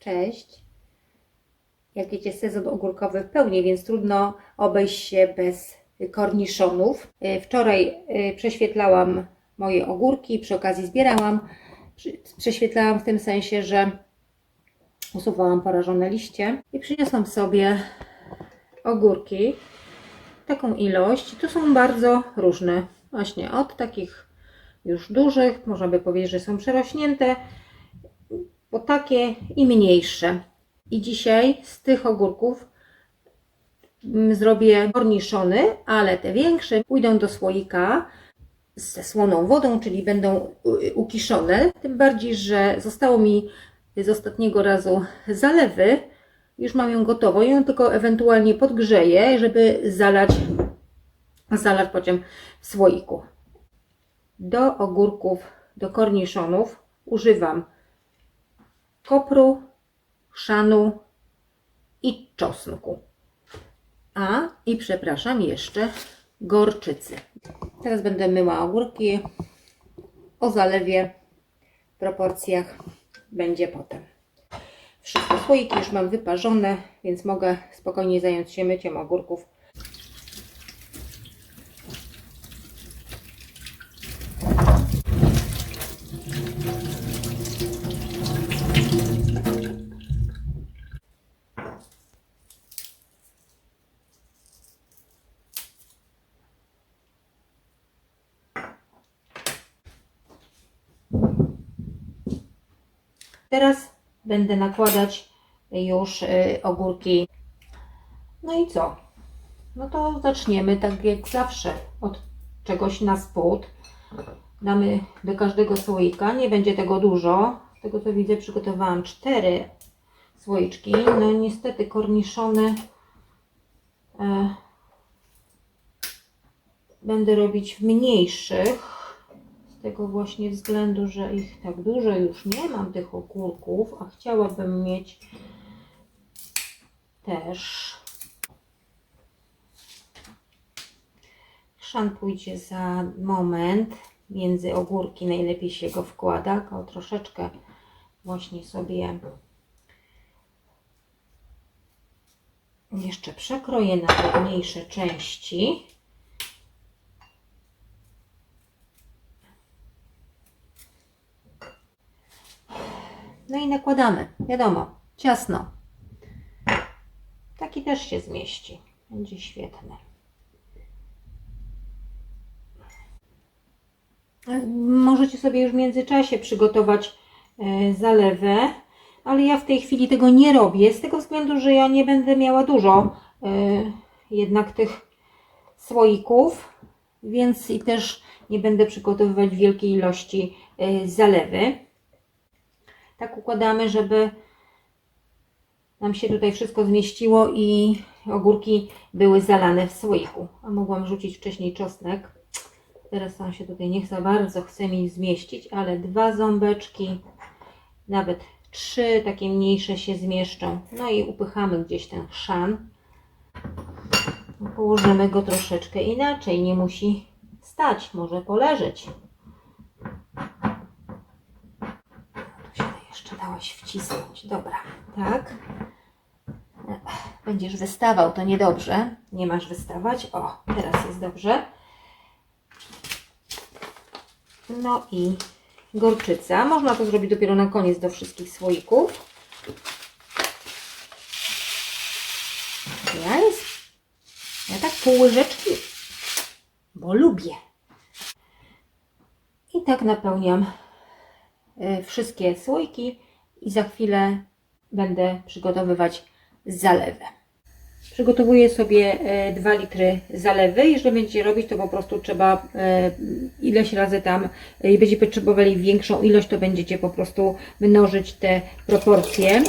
Cześć. Jak wiecie, sezon ogórkowy w pełni, więc trudno obejść się bez korniszonów. Y, Wczoraj y, prześwietlałam moje ogórki, przy okazji zbierałam. Prześwietlałam w tym sensie, że usuwałam porażone liście i przyniosłam sobie ogórki. Taką ilość. To są bardzo różne. Właśnie od takich już dużych, można by powiedzieć, że są przerośnięte, po takie i mniejsze. I dzisiaj z tych ogórków mm, zrobię korniszony, ale te większe pójdą do słoika ze słoną wodą, czyli będą ukiszone. Tym bardziej, że zostało mi z ostatniego razu zalewy. Już mam ją gotową, ją tylko ewentualnie podgrzeję, żeby zalać, zalać potem w słoiku. Do ogórków, do korniszonów używam kopru, szanu i czosnku. A i przepraszam jeszcze gorczycy. Teraz będę myła ogórki o zalewie w proporcjach będzie potem. Wszystkie słoiki już mam wyparzone, więc mogę spokojnie zająć się myciem ogórków. Teraz będę nakładać już y, ogórki. No i co? No to zaczniemy tak jak zawsze od czegoś na spód. Damy do każdego słoika. Nie będzie tego dużo. Z tego co widzę przygotowałam cztery słoiczki. No niestety korniszony e, będę robić w mniejszych. Tego właśnie względu, że ich tak dużo już nie mam tych ogórków, a chciałabym mieć też. Chrzan pójdzie za moment między ogórki najlepiej się go wkłada o troszeczkę właśnie sobie jeszcze przekroję na mniejsze części No i nakładamy. Wiadomo, ciasno. Taki też się zmieści. Będzie świetny. Możecie sobie już w międzyczasie przygotować e, zalewę, ale ja w tej chwili tego nie robię, z tego względu, że ja nie będę miała dużo e, jednak tych słoików, więc i też nie będę przygotowywać wielkiej ilości e, zalewy tak układamy, żeby nam się tutaj wszystko zmieściło i ogórki były zalane w słoiku. A mogłam rzucić wcześniej czosnek. Teraz on się tutaj nie za bardzo chce mi zmieścić, ale dwa ząbeczki, nawet trzy takie mniejsze się zmieszczą. No i upychamy gdzieś ten chrzan. Położymy go troszeczkę inaczej, nie musi stać, może poleżeć. Tu się jeszcze dałaś wcisnąć. Dobra, tak. Będziesz wystawał, to niedobrze. Nie masz wystawać. O, teraz jest dobrze. No i gorczyca. Można to zrobić dopiero na koniec do wszystkich słoików. Ja jest. Ja tak pół łyżeczki, bo lubię. I tak napełniam wszystkie słoiki i za chwilę będę przygotowywać zalewę. Przygotowuję sobie 2 litry zalewy. Jeżeli będziecie robić, to po prostu trzeba e, ileś razy tam, jeżeli będziecie potrzebowali większą ilość, to będziecie po prostu mnożyć te proporcje.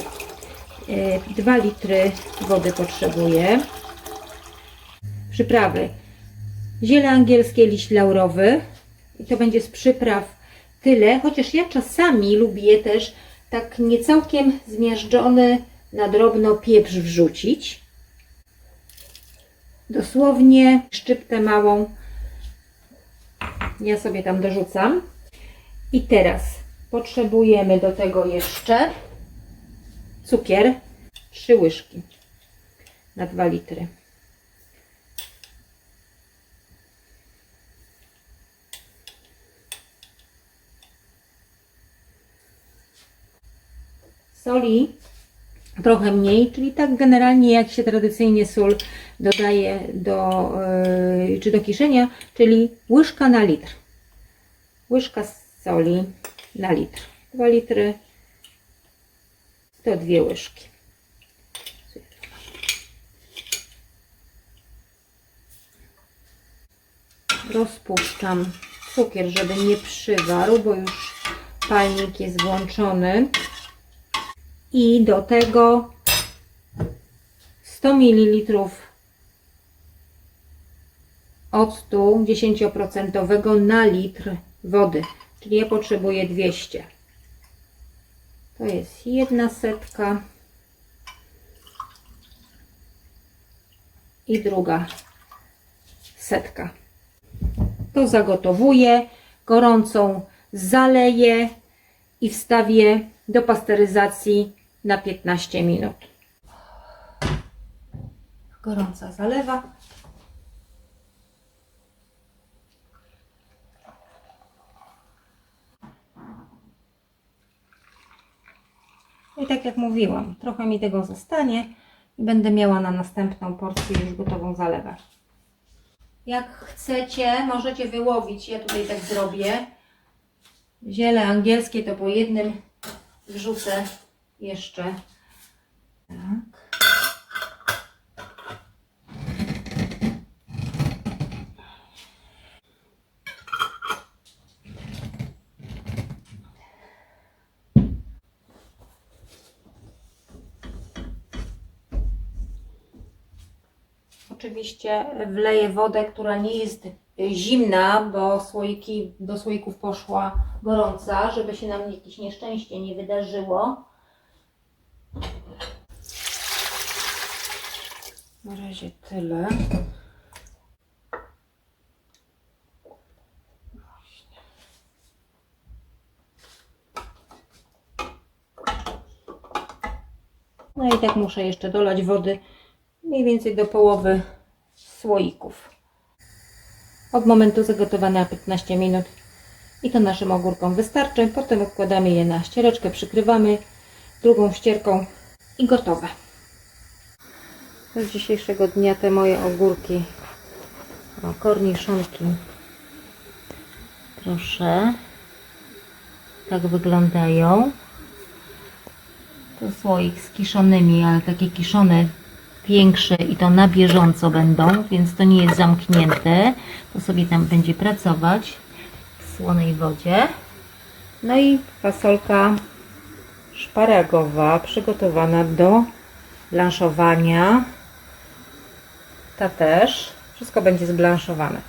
2 litry wody potrzebuję. Przyprawy. Ziele angielskie, liść laurowy. I to będzie z przypraw tyle, chociaż ja czasami lubię też tak niecałkiem zmiażdżony na drobno pieprz wrzucić. Dosłownie szczyptę małą ja sobie tam dorzucam. I teraz potrzebujemy do tego jeszcze cukier 3 łyżki na 2 litry. Soli trochę mniej, czyli tak generalnie jak się tradycyjnie sól dodaje do, yy, czy do kiszenia, czyli łyżka na litr. Łyżka soli na litr. 2 litry to dwie łyżki. Rozpuszczam cukier, żeby nie przywarł, bo już palnik jest włączony. I do tego 100 ml octu 10% na litr wody, czyli ja potrzebuję 200. To jest jedna setka i druga setka. To zagotowuję, gorącą zaleję i wstawię do pasteryzacji na 15 minut. Gorąca zalewa. I tak jak mówiłam, trochę mi tego zostanie i będę miała na następną porcję już gotową zalewę. Jak chcecie, możecie wyłowić. Ja tutaj tak zrobię. Ziele angielskie to po jednym wrzucę jeszcze. Tak. Oczywiście wleję wodę, która nie jest zimna, bo słoiki, do słoików poszła gorąca, żeby się nam jakieś nieszczęście nie wydarzyło. Na razie tyle. No i tak muszę jeszcze dolać wody mniej więcej do połowy słoików. Od momentu zagotowania 15 minut i to naszym ogórkom wystarczy. Potem odkładamy je na ściereczkę, przykrywamy drugą ścierką i gotowe. Z dzisiejszego dnia te moje ogórki, o, korniszonki. Proszę, tak wyglądają. To słoik z kiszonymi, ale takie kiszone większe i to na bieżąco będą, więc to nie jest zamknięte. To sobie tam będzie pracować w słonej wodzie. No i fasolka szparagowa przygotowana do blanszowania. Ta też. Wszystko będzie zblanszowane.